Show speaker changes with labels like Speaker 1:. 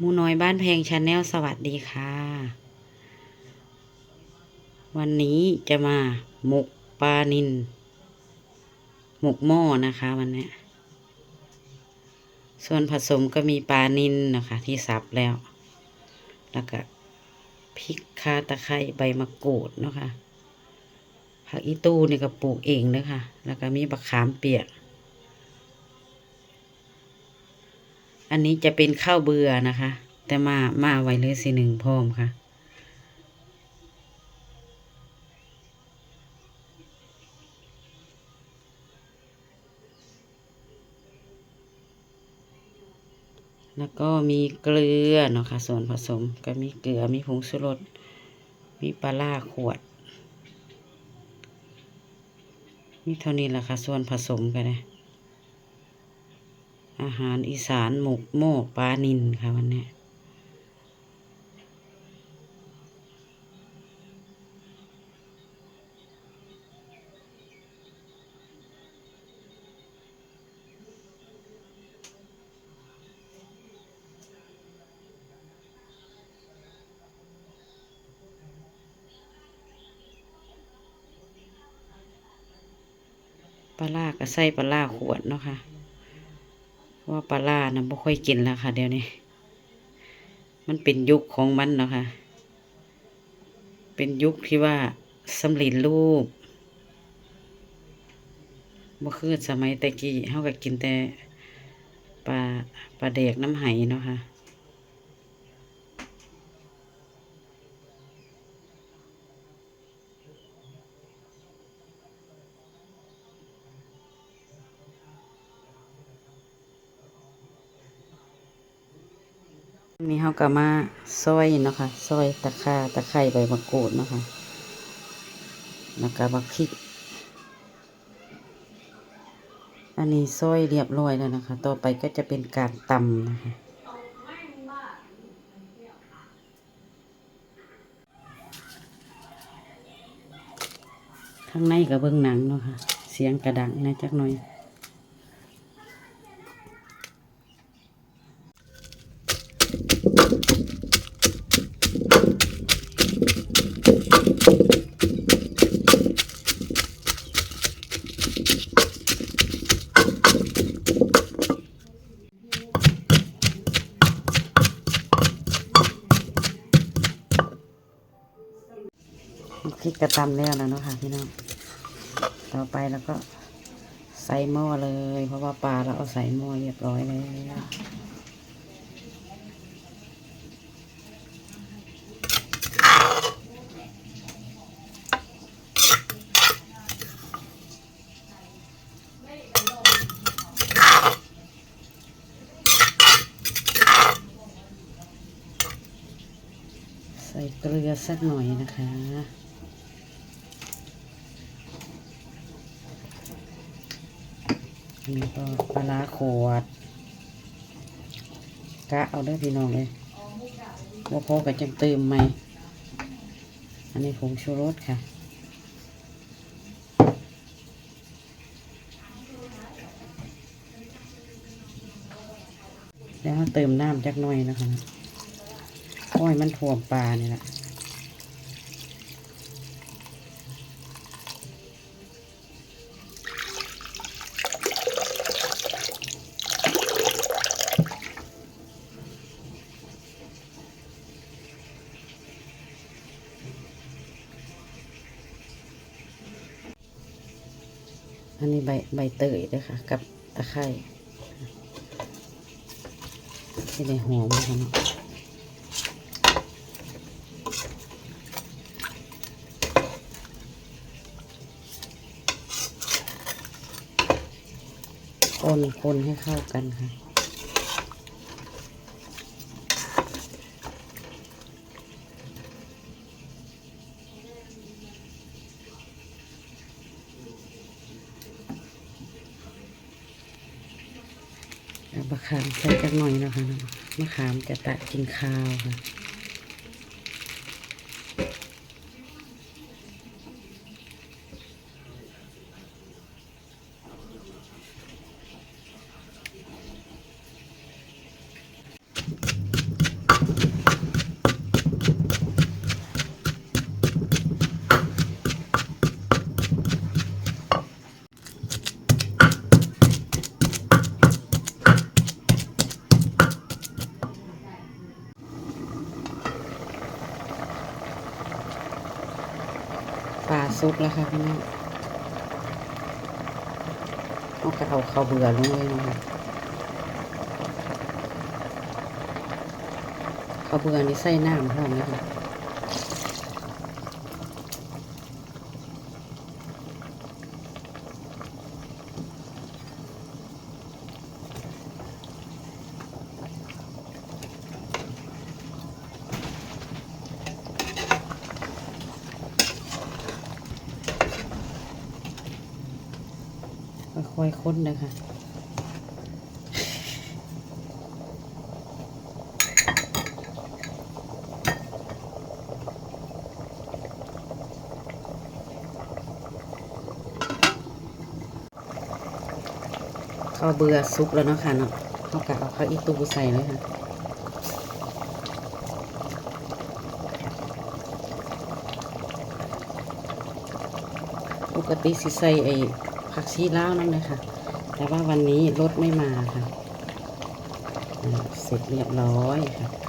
Speaker 1: มูน้อยบ้านแพงชาแนลสวัสดีค่ะ วันนี้จะมาหมกปลานินหมกหม้อนะคะวันนี้ ส่วนผสมก็มีปลานินนะคะ ที่สับแล้ว แล้วก็พริกข่าตะไคร้ใบมะกรูดนะคะผักอีตู้นี่ก็ปลูกเองเด้อค่ะ แล้วก็มีบักขามเปียก อันนี้จะเป็นข้าวเบื่อนะคะ แต่มามาไว้เลยสิหนึ่งพร้อมค่ะ แล้วก็มีเกลือเนาะค่ะ ส่วนผสมก็มีเกลือมีผงชูรสมีปลาล่าขวด มีเท่านี้แหละค่ะ ส่วนผสมกันนะ อาหารอีสานหมกโม่ปลานินค่ะวันนี้ปลาล่าก็ใส่ปลาล่าขวดเนาะค่ะเพราะ ว่าปลาล่านะไม่ค่อยกินแล้วค่ะ เดี๋ยวนี้ มันเป็นยุคของมันนะค่ะ เป็นยุคที่ว่าสำลินรูปบ่คือสมัยตะกี้เขาก็กินแต่ปลาปลาเด็กน้ำไหเนาะค่ะ นี่เขาก็มาซอยเนาะคะ่ะซอยตะข่าตะไคร้ใบมะกรูดเนาะค่ะแล้วก็บักพริก อันนี้ซอยเรียบร้อยแล้วนะคะ ต่อไปก็จะเป็นการตำนะคะข้างในก็เบิ่งหนังเนาะค่ะ เสียงกระดังนะจักหน่อย พริกกระตำแล้วแล้วเนาะค่ะพี่น้อง ต่อไปแล้วก็ใส่หม้อเลย เพราะว่าปลาเราเอาใส่หม้อเรียบร้อยแล้วใส่เกลือสักหน่อยนะคะ นี่ก็ปลาขวดกะเอาเด้พี่น้องเลยว่าพอกับจังเติมไหม อันนี้ผงชูรสค่ะ แล้วเติมน้ำจักหน่อยนะคะก้อยมันถ่วมปลานี่แหละ อันนี้ใบใบเตยด้วยค่ะ กับตะไคร้ที่ในหอมค่ะเนาะคนคนให้เข้ากันค่ะ มะขามใส่จักหน่อยนะคะเนาะมะขามจะตัดกินข้าวค่ะ น สุดแล้วค่ะพี่น้องเอากระเอาข้าวเบื่อลงเลยนะคะข้าวเบื่อนี่ใส่น้ำพร้อมนะคะ ค่อยๆค้นนะคะข้าวเบื่อซุกแล้วเนาะค่ะเนาะเขากะเอาข้าวอีตูใส่เลยค่ะปกติสิใส่ไอ้ ผักชีลาวนั่นเลยค่ะ แต่ว่าวันนี้รถไม่มาค่ะ เสร็จเรียบร้อยค่ะ